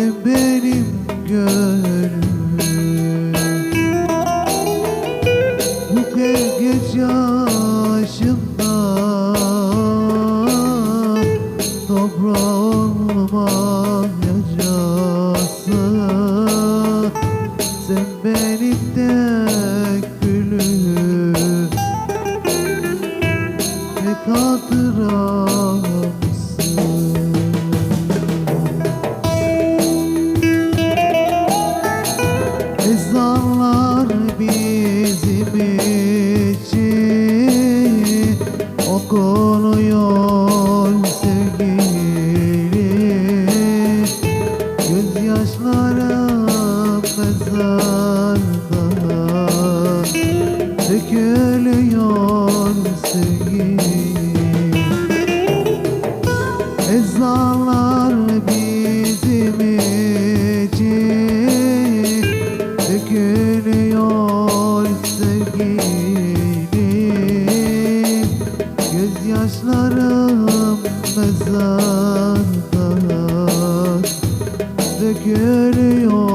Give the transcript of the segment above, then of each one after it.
Güzelim benim gönlüm. Bu geç yaşımda Toprağım Ezanlar bizim için. Okunuyor sevgilim Gözyaşlarım mezarda dökülüyor sevgilim dökülüyor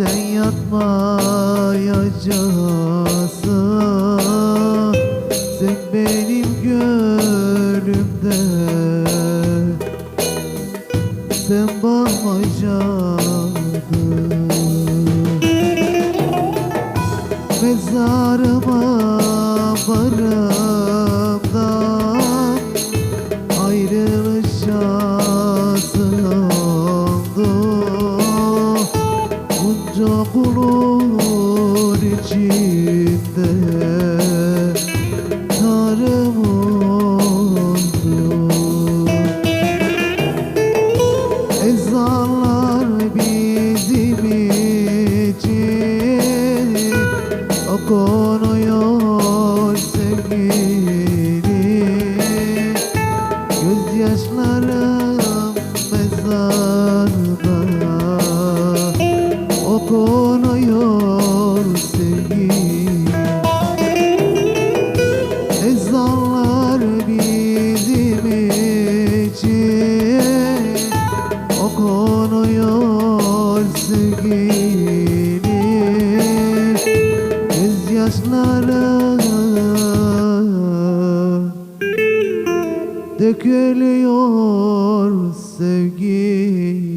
sen yatmayacaksın Sen benim gönlümde. Sen bakmayacaktın Mezarıma varımdan Bunca kulun içinde Tarım oldu. Ezanlar bizim için okunuyor Gözyaşlarım dökülüyor sevgilim